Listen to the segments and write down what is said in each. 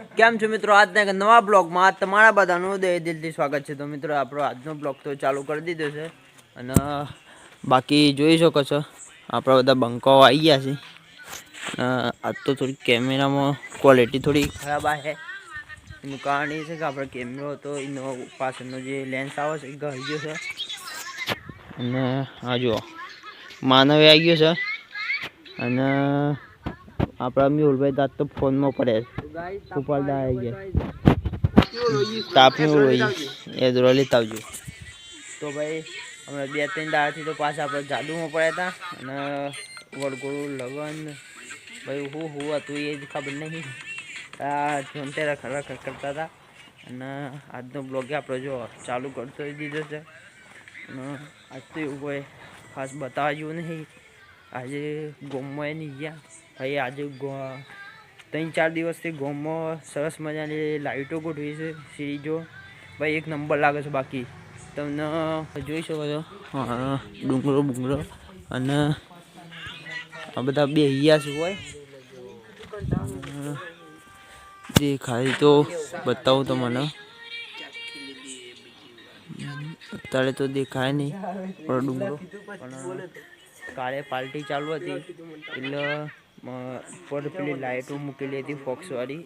કેમ છો મિત્રો? આજના એક નવા બ્લોગમાં તમારા બધાનું દે દિલથી સ્વાગત છે. તો મિત્રો, આપણો આજનો બ્લોગ તો ચાલુ કરી દીધો છે. અને બાકી જોઈ શકો છો, આપણા બધા બંકાઓ આવી ગયા છે. આજ તો થોડી કેમેરામાં ક્વોલિટી થોડી ખરાબ આવે એનું કારણ એ છે કે આપણો કેમેરો હતો, એનો પાછળનો જે લેન્સ આવે છે, એ ગળી ગયો છે. અને, આ જુઓ, માનવ આવી ગયો છે. અને, આપણા મેહુલભાઈ દાંત તો ફોનમાં પડે છે. ઉપાડતા આવી ગયા. તાપની એ દોરા લેતા આવજો. તો ભાઈ અમે બે ત્રણ દાડાથી તો પાછા આપણે જાદુમાં પડ્યા હતા અને વડગોળું લગન ભાઈ હું હું હતું એ જ ખબર નહીં. આ જમતે રખ કરતા હતા અને આજનો બ્લોગ આપણે જો ચાલુ કરતો દીધો છે. અને આજ તો એવું કોઈ ખાસ બતાવ્યું નહીં. આજે ગોમમાં નહીં ગયા. ભાઈ આજે ત્રણ ચાર દિવસથી ગોમમાં સરસ મજાની લાઇટો ગોઠવી છે, સિરીજો. ભાઈ, એક નંબર લાગે છે બાકી. તમને જોઈ શકો છો. ડુંગરો બુંગરો અને આ બધા બે અહીંયા શું હોય દેખાય તો બતાવું તો મને અત્યારે તો દેખાય નહીં, પણ ડુંગરો. પણ કાલે પાર્ટી ચાલુ હતી, એટલે મ, ઉપર પેલી લાઇટો મૂકેલી હતી ફોક્સવાળી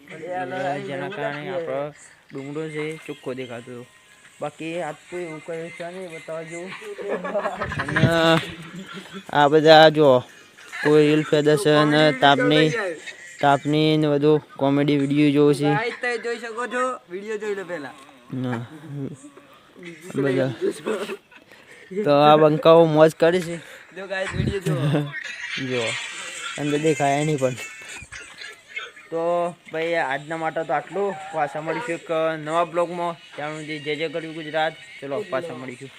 જેના કારણે આપણો ડુંગરો છે ચોખ્ખો દેખાતો હતો. બાકી આજ કોઈ એવું કંઈ છે નહીં બતાવવા જેવું. અને આ બધા જો કોઈ રીલ ફેદર તાપની તાપની ને બધું કોમેડી વીડિયો જોવું છે. જોઈ શકો છો? વીડિયો જોઈ લો પહેલા. બધા. તો આ બંકાઓ મોજ કરે છે. જો ગાઈસ વીડિયો જો જો અંદર દેખાય એની પણ. તો ભાઈ આજના માટે તો આટલું. પાછા મળીશું એક નવા બ્લોગમાં. ત્યાં સુધી જે જે કર્યું ગુજરાત, ચલો પાછા મળીશું.